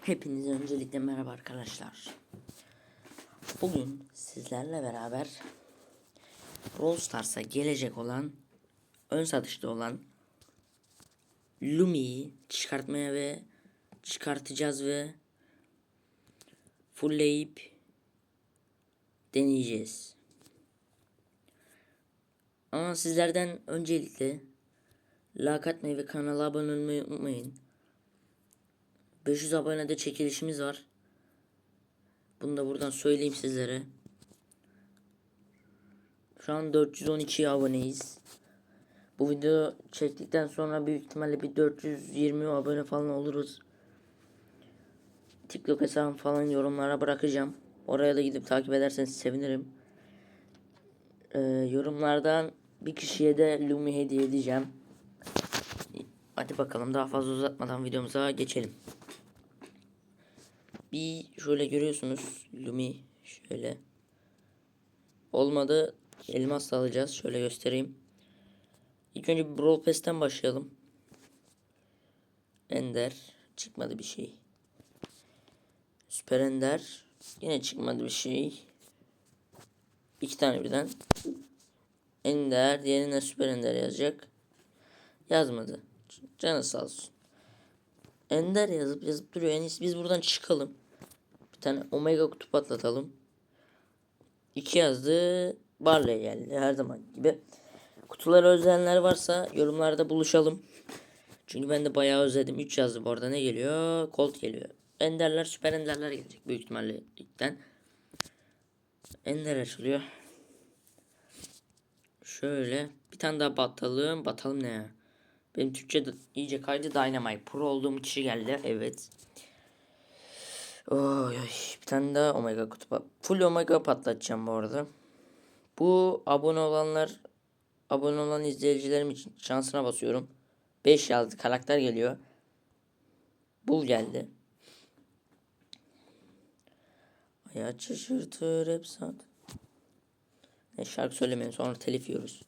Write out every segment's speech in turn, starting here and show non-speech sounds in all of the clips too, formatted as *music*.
Hepinize öncelikle merhaba arkadaşlar. Bugün sizlerle beraber Brawl Stars'a gelecek olan ön satışta olan Lumi'yi çıkartmaya ve çıkartacağız ve fullleyip deneyeceğiz. Ama sizlerden öncelikle like atmayı ve kanala abone olmayı unutmayın. 500 abonede çekilişimiz var. Bunu da buradan söyleyeyim sizlere. Şu an 412 aboneyiz. Bu video çektikten sonra büyük ihtimalle bir 420 abone falan oluruz. TikTok hesabım falan yorumlara bırakacağım. Oraya da gidip takip ederseniz sevinirim. Ee, yorumlardan bir kişiye de Lumi hediye edeceğim. Hadi bakalım daha fazla uzatmadan videomuza geçelim. Bir şöyle görüyorsunuz Lumi şöyle. Olmadı elmas da alacağız. Şöyle göstereyim. İlk önce bir Brawl Pass'ten başlayalım. Ender çıkmadı bir şey. Süper Ender yine çıkmadı bir şey. İki tane birden. Ender diğerine Süper Ender yazacak. Yazmadı. Canı sağ olsun. Ender yazıp yazıp duruyor. En iyisi biz buradan çıkalım. Bir tane Omega kutu patlatalım. İki yazdı. Barley geldi her zaman gibi. Kutuları özleyenler varsa yorumlarda buluşalım. Çünkü ben de bayağı özledim. 3 yazdı bu arada ne geliyor? Colt geliyor. Enderler süper enderler gelecek büyük ihtimalle ilkten. Ender açılıyor. Şöyle bir tane daha batalım. Batalım ne ya? Benim Türkçe iyice kaydı Dynamite. Pro olduğum kişi geldi. Evet. Oy, oy. Bir tane daha Omega kutu. Full Omega patlatacağım bu arada. Bu abone olanlar abone olan izleyicilerim için şansına basıyorum. 5 yazdı. Karakter geliyor. Bul geldi. Hayat şaşırtır hep saat. Ne şarkı söylemeyin sonra telif yiyoruz.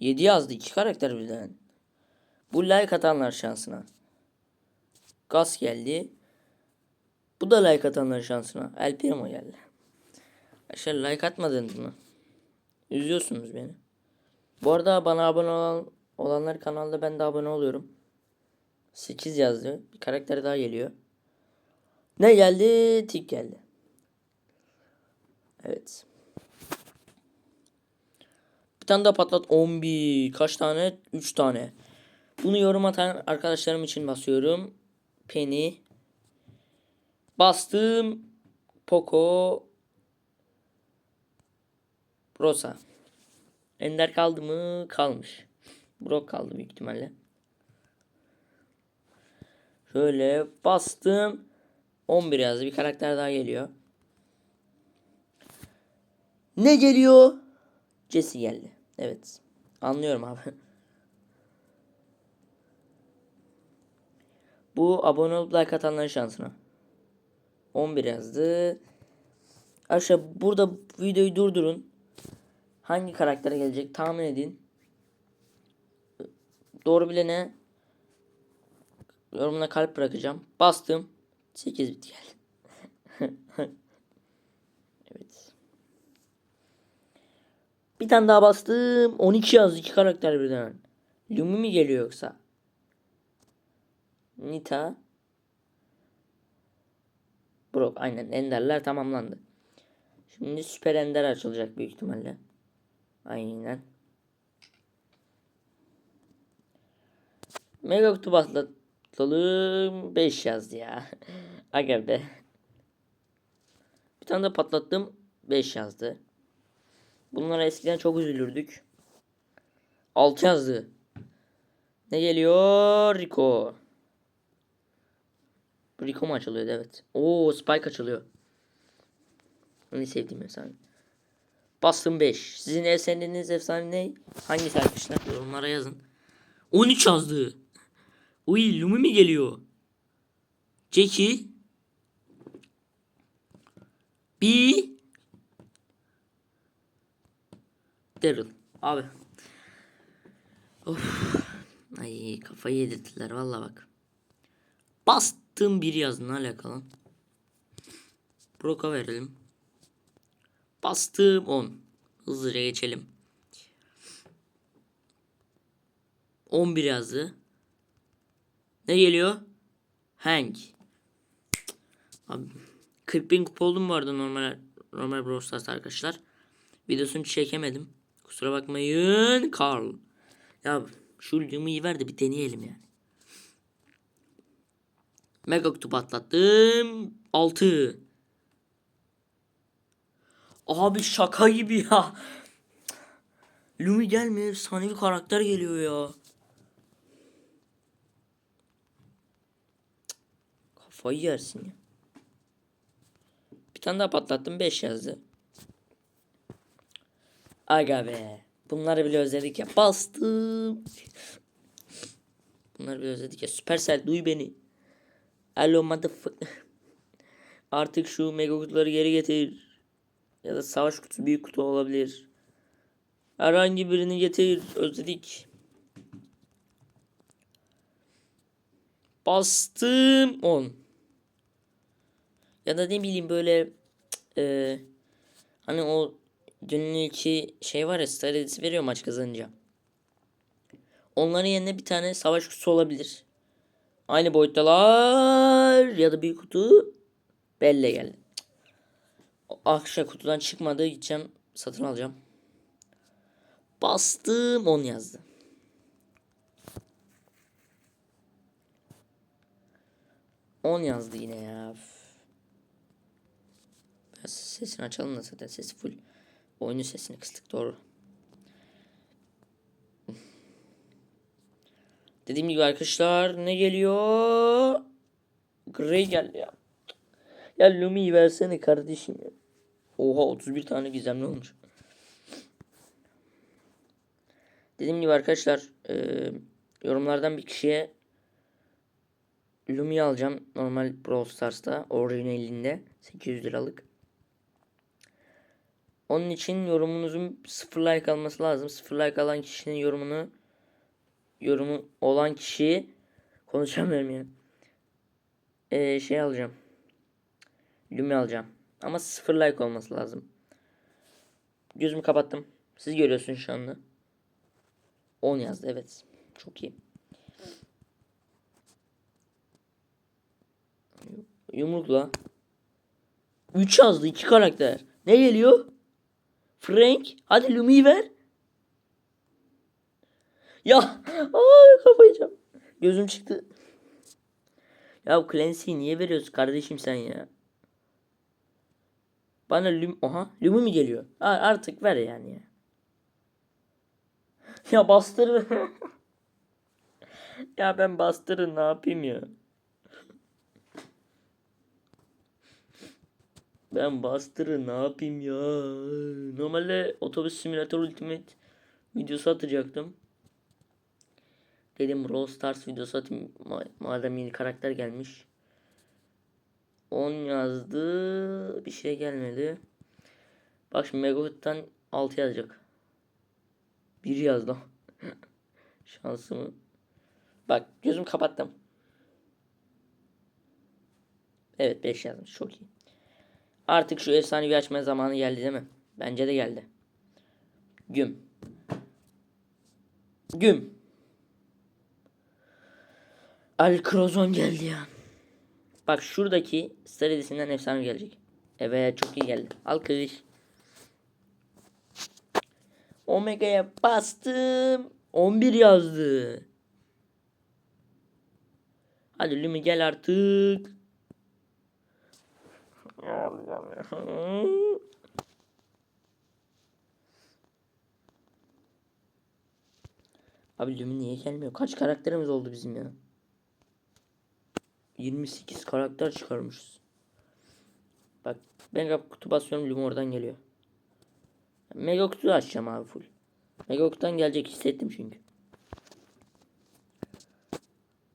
7 yazdı. 2 karakter birden. Bu like atanlar şansına. Gaz geldi. Bu da like atanlar şansına. El Primo geldi. Arkadaşlar like atmadınız mı? Üzüyorsunuz beni. Bu arada bana abone olan olanlar kanalda ben de abone oluyorum. 8 yazdı. Bir karakter daha geliyor. Ne geldi? Tik geldi. Evet. Bir tane daha patlat. 11. Kaç tane? 3 tane. Bunu yorum atan arkadaşlarım için basıyorum. Penny. Bastım. Poco. Rosa. Ender kaldı mı? Kalmış. Brock kaldı büyük ihtimalle. Şöyle bastım. 11 yazdı. Bir karakter daha geliyor. Ne geliyor? Jesse geldi. Evet. Anlıyorum abi. Bu abone olup like atanların şansına. 11 yazdı. Arkadaşlar burada videoyu durdurun. Hangi karaktere gelecek tahmin edin. Doğru bilene yorumuna kalp bırakacağım. Bastım. 8 bit geldi. *laughs* evet. Bir tane daha bastım. 12 yazdı. iki karakter birden. Lumi mi geliyor yoksa? Nita. Brock aynen enderler tamamlandı. Şimdi süper ender açılacak büyük ihtimalle. Aynen. Mega kutu patlatalım. 5 yazdı ya. *laughs* Aga be. Bir tane de patlattım. 5 yazdı. Bunlara eskiden çok üzülürdük. 6 yazdı. Ne geliyor? Rico. Rico mu açılıyordu evet. Oo Spike açılıyor. En sevdiğim efsane. Bastım 5. Sizin en sevdiğiniz efsane ne? Hangisi arkadaşlar? Yorumlara yazın. 13 yazdı. Uy Lumi mi geliyor? Jackie. B. Daryl. Abi. Of. Ay kafayı yedirdiler valla bak. Bas Bastım bir yazın alakalı? Brock'a verelim. Bastım 10. Hızlıca geçelim. 11 yazdı. Ne geliyor? Hank. Abi 40 bin kupa oldum arada normal normal Brawl Stars arkadaşlar. Videosunu çekemedim. Kusura bakmayın Carl. Ya şu Lumi'yi ver de bir deneyelim yani. Mega kutu patlattım. 6. Abi şaka gibi ya. Lumi gelmiyor. Efsanevi karakter geliyor ya. Kafayı yersin ya. Bir tane daha patlattım 5 yazdı. Aga be. Bunları bile özledik ya. Bastım. Bunları bile özledik ya. Supercell duy beni. Alo motherfucker. Artık şu mega kutuları geri getir. Ya da savaş kutusu büyük kutu olabilir. Herhangi birini getir. Özledik. Bastım 10. Ya da ne bileyim böyle e, hani o dünün iki şey var ya star veriyor maç kazanınca. Onların yerine bir tane savaş kutusu olabilir. Aynı boyuttalar ya da büyük kutu belle geldi. Akşa kutudan çıkmadı gideceğim satın alacağım. Bastım 10 yazdı. On yazdı yine ya. Sesini açalım da zaten sesi full. Oyunun sesini kıstık doğru. Dediğim gibi arkadaşlar ne geliyor? Grey geldi ya. Ya Lumi'yi versene kardeşim ya. Oha 31 tane gizemli olmuş. Dediğim gibi arkadaşlar e, yorumlardan bir kişiye Lumi alacağım. Normal Brawl Stars'ta orijinalinde 800 liralık. Onun için yorumunuzun 0 like alması lazım. 0 like alan kişinin yorumunu yorumu olan kişi konuşamıyorum ya. Ee, şey alacağım. Lumi alacağım. Ama 0 like olması lazım. Gözümü kapattım. Siz görüyorsunuz şu anda. 10 yazdı evet. Çok iyi. Yumrukla. 3 yazdı 2 karakter. Ne geliyor? Frank. Hadi Lumi'yi ver. Ya. Aa, kafayı yiyeceğim. Gözüm çıktı. Ya Clancy'yi niye veriyorsun kardeşim sen ya? Bana Lum... Oha. Lumi mi geliyor? Ha, artık ver yani ya. Ya bastır. *laughs* ya ben bastırın ne yapayım ya? Ben bastırın ne yapayım ya? Normalde otobüs simülatör ultimate videosu atacaktım. Dedim Brawl Stars videosu atayım ma- madem yeni karakter gelmiş. 10 yazdı. Bir şey gelmedi. Bak şimdi Megahoot'tan 6 yazacak. 1 yazdı. *laughs* Şansımı. Bak gözüm kapattım. Evet 5 yazmış. Çok iyi. Artık şu efsanevi açma zamanı geldi değil mi? Bence de geldi. Güm. Güm. Al Krozon geldi ya. Bak şuradaki Star Edisi'nden efsane gelecek. Evet çok iyi geldi. Alkış. Omega'ya bastım. 11 yazdı. Hadi Lumi gel artık. Abi Lumi niye gelmiyor? Kaç karakterimiz oldu bizim ya? 28 karakter çıkarmışız. Bak mega kutu basıyorum Lumi oradan geliyor. Mega kutu açacağım abi full. Mega kutudan gelecek hissettim çünkü.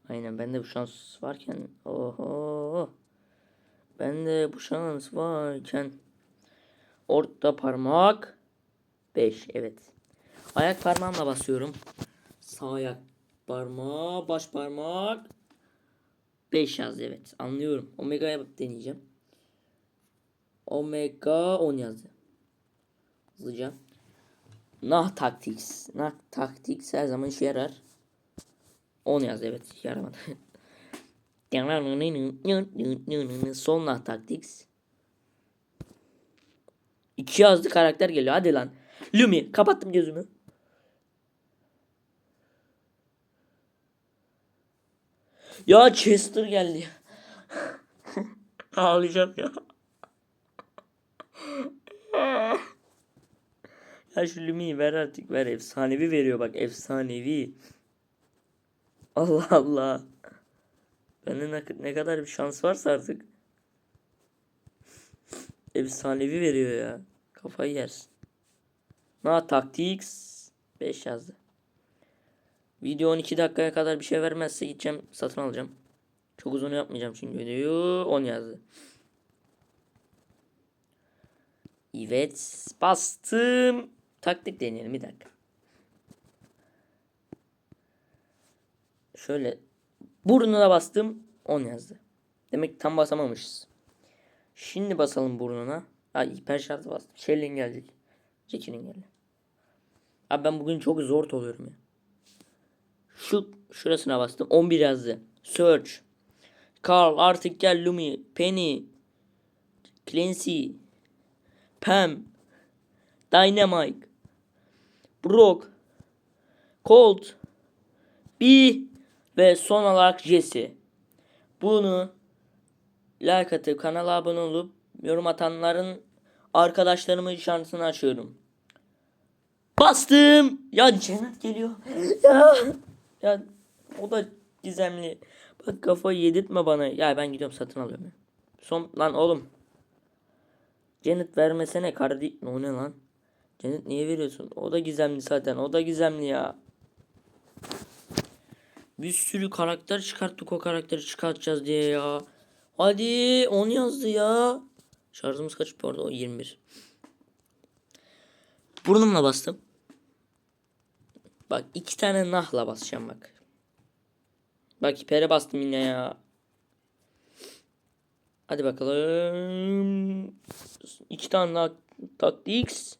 Aynen bende bu şans varken oho. Bende bu şans varken orta parmak 5 evet. Ayak parmağımla basıyorum. Sağ ayak parmağı, baş parmak 5 yazdı evet. Anlıyorum. Omega yapıp deneyeceğim. Omega 10 yazdı. Hızlıca. Nah Tactics. Nah Tactics her zaman işe yarar. 10 yazdı evet. Yaramadı. *laughs* Son Nah Tactics. 2 yazdı karakter geliyor. Hadi lan. Lumi. Kapattım gözümü. Ya Chester geldi. Ağlayacağım ya. ya şu Lumi'yi ver artık ver. Efsanevi veriyor bak efsanevi. Allah Allah. Bende ne, ne kadar bir şans varsa artık. Efsanevi veriyor ya. Kafayı yersin. Na Tactics 5 yazdı. Video 12 dakikaya kadar bir şey vermezse gideceğim satın alacağım. Çok uzun yapmayacağım çünkü videoyu 10 yazdı. Evet bastım. Taktik deneyelim bir dakika. Şöyle burnuna bastım 10 yazdı. Demek ki tam basamamışız. Şimdi basalım burnuna. Ay hiper şartı bastım. Shell'in gelecek. Jackie'nin geldi. Abi ben bugün çok zor oluyorum ya. Şu şurasına bastım. 11 yazdı. Search. Carl artık gel Lumi. Penny. Clancy. Pam. Dynamite. Brock. Colt. B. Ve son olarak Jesse. Bunu like atıp kanala abone olup yorum atanların arkadaşlarımın şansını açıyorum. Bastım. Ya cennet geliyor. *laughs* ya. Ya o da gizemli. Bak kafayı yedirtme bana. Ya ben gidiyorum satın alıyorum. Son lan oğlum. Cennet vermesene kardi. O ne lan? Cennet niye veriyorsun? O da gizemli zaten. O da gizemli ya. Bir sürü karakter çıkarttık o karakteri çıkartacağız diye ya. Hadi 10 yazdı ya. Şarjımız kaç bu arada? O 21. Burnumla bastım. Bak iki tane nahla basacağım bak. Bak hipere bastım yine ya. Hadi bakalım. İki tane nah Tactics.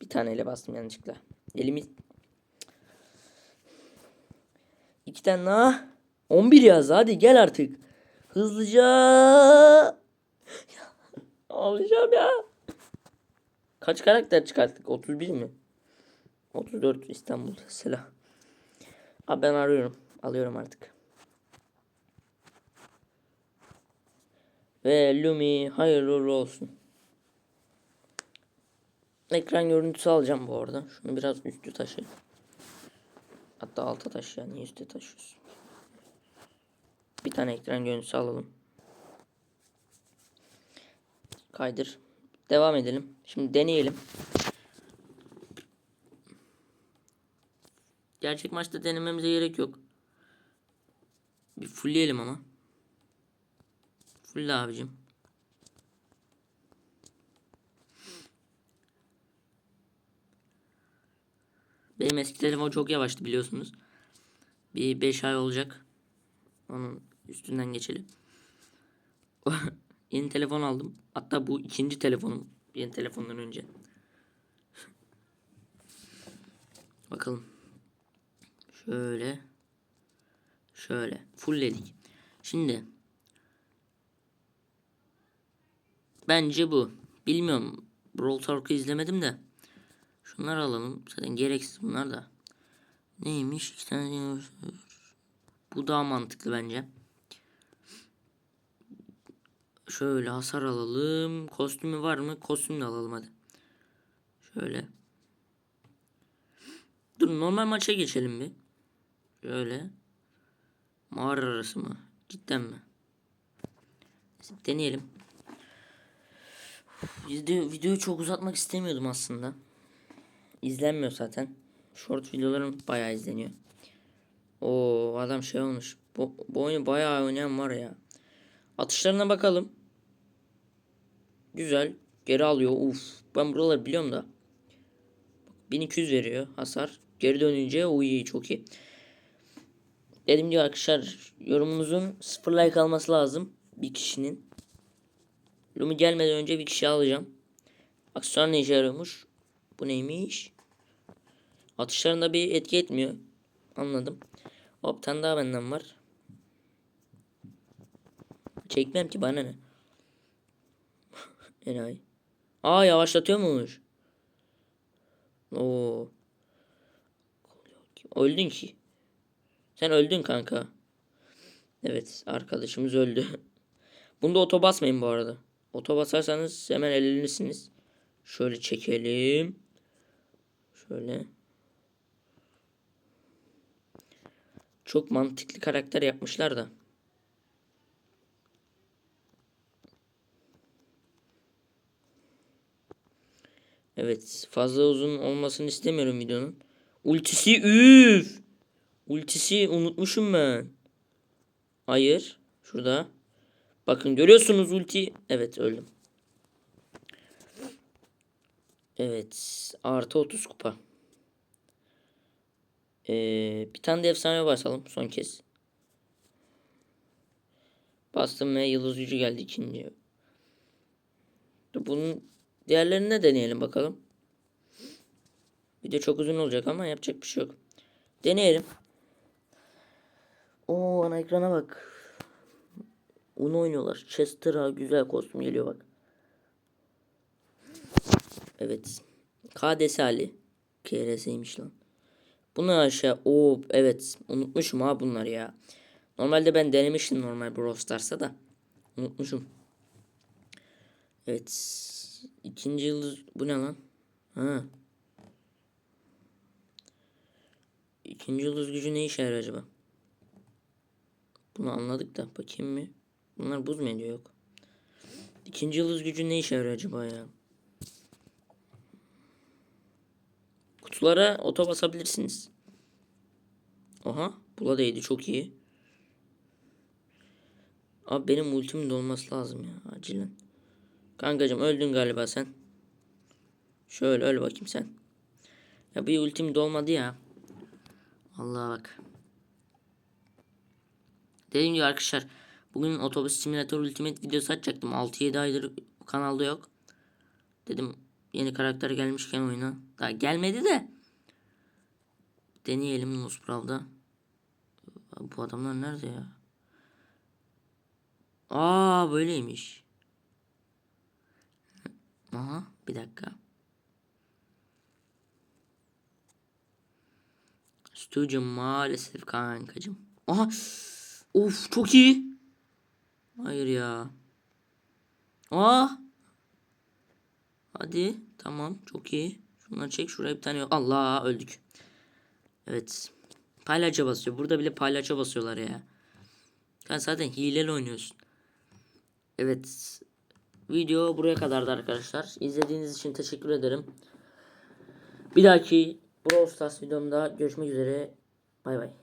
Bir taneyle bastım yanlışlıkla. Elimi İki tane nah. 11 yaz hadi gel artık. Hızlıca. Ağlayacağım ya. Kaç karakter çıkarttık? 31 mi? 34 İstanbul selam. Abi ben arıyorum. Alıyorum artık. Ve Lumi hayırlı olsun. Ekran görüntüsü alacağım bu arada. Şunu biraz üstü taşı. Hatta alta taşı ya. Niye üstte taşıyorsun? Bir tane ekran görüntüsü alalım. Kaydır. Devam edelim. Şimdi deneyelim. Gerçek maçta denememize gerek yok. Bir fullleyelim ama. Fulle abicim. Benim eski telefon çok yavaştı biliyorsunuz. Bir 5 ay olacak. Onun üstünden geçelim. *laughs* Yeni telefon aldım. Hatta bu ikinci telefonum. Yeni telefondan önce. Bakalım. Şöyle. Şöyle. Fullledik. Şimdi. Bence bu. Bilmiyorum. Brawl Talk'ı izlemedim de. Şunları alalım. Zaten gereksiz bunlar da. Neymiş? İki tane Bu daha mantıklı bence. Şöyle hasar alalım. Kostümü var mı? Kostüm de alalım hadi. Şöyle. Dur normal maça geçelim bir. Şöyle. Mağara arası mı? Cidden mi? Deneyelim. Video, videoyu çok uzatmak istemiyordum aslında. İzlenmiyor zaten. Short videolarım bayağı izleniyor. O adam şey olmuş. Bu, bu oyunu bayağı oynayan var ya. Atışlarına bakalım. Güzel. Geri alıyor. Uf. Ben buraları biliyorum da. 1200 veriyor hasar. Geri dönünce uy çok iyi. Dedim diyor arkadaşlar yorumunuzun sıfır like alması lazım. Bir kişinin. Lumi gelmeden önce bir kişi alacağım. Aksesuar ne işe yarıyormuş? Bu neymiş? Atışlarında bir etki etmiyor. Anladım. Hop tane daha benden var. Çekmem ki bana ne? *laughs* Enayi. Aa yavaşlatıyormuş. Oo. Öldün ki. Sen öldün kanka. Evet arkadaşımız öldü. *laughs* Bunda oto basmayın bu arada. Oto basarsanız hemen elenirsiniz. Şöyle çekelim. Şöyle. Çok mantıklı karakter yapmışlar da. Evet fazla uzun olmasını istemiyorum videonun. Ultisi üf. Ultisi unutmuşum ben. Hayır. Şurada. Bakın görüyorsunuz ulti. Evet öldüm. Evet. Artı 30 kupa. Ee, bir tane de efsane basalım son kez. Bastım ve yıldız gücü geldi ikinci. Bunun diğerlerini deneyelim bakalım. Video çok uzun olacak ama yapacak bir şey yok. Deneyelim. Oo ana ekrana bak. Onu oynuyorlar. Chester'a güzel kostüm geliyor bak. Evet. KDS Ali. KRS'ymiş lan. Bunu aşağı. Oo evet. Unutmuşum ha bunları ya. Normalde ben denemiştim normal Brawl Stars'a da. Unutmuşum. Evet. İkinci yıldız. Bu ne lan? Ha. İkinci yıldız gücü ne işe yarar acaba? Bunu anladık da bakayım mı? Bunlar buz ediyor yok. İkinci yıldız gücü ne işe yarıyor acaba ya? Kutulara oto basabilirsiniz. Aha bula değdi çok iyi. Abi benim ultimin de olması lazım ya acilen. Kankacım öldün galiba sen. Şöyle öl bakayım sen. Ya bir ultim dolmadı ya. Allah bak. Dediğim gibi arkadaşlar bugün otobüs simülatör ultimate videosu açacaktım. 6-7 aydır kanalda yok. Dedim yeni karakter gelmişken oyuna. Daha gelmedi de. Deneyelim Nosprav'da. Bu adamlar nerede ya? Aa böyleymiş. Aha bir dakika. Stüdyo maalesef kankacım. Aha. Of çok iyi. Hayır ya. Aa. Hadi tamam çok iyi. Şunları çek şuraya bir tane yok. Allah öldük. Evet. Paylaça basıyor. Burada bile paylaça basıyorlar ya. Sen zaten hileli oynuyorsun. Evet. Video buraya kadardı arkadaşlar. İzlediğiniz için teşekkür ederim. Bir dahaki Brawl Stars videomda görüşmek üzere. Bay bay.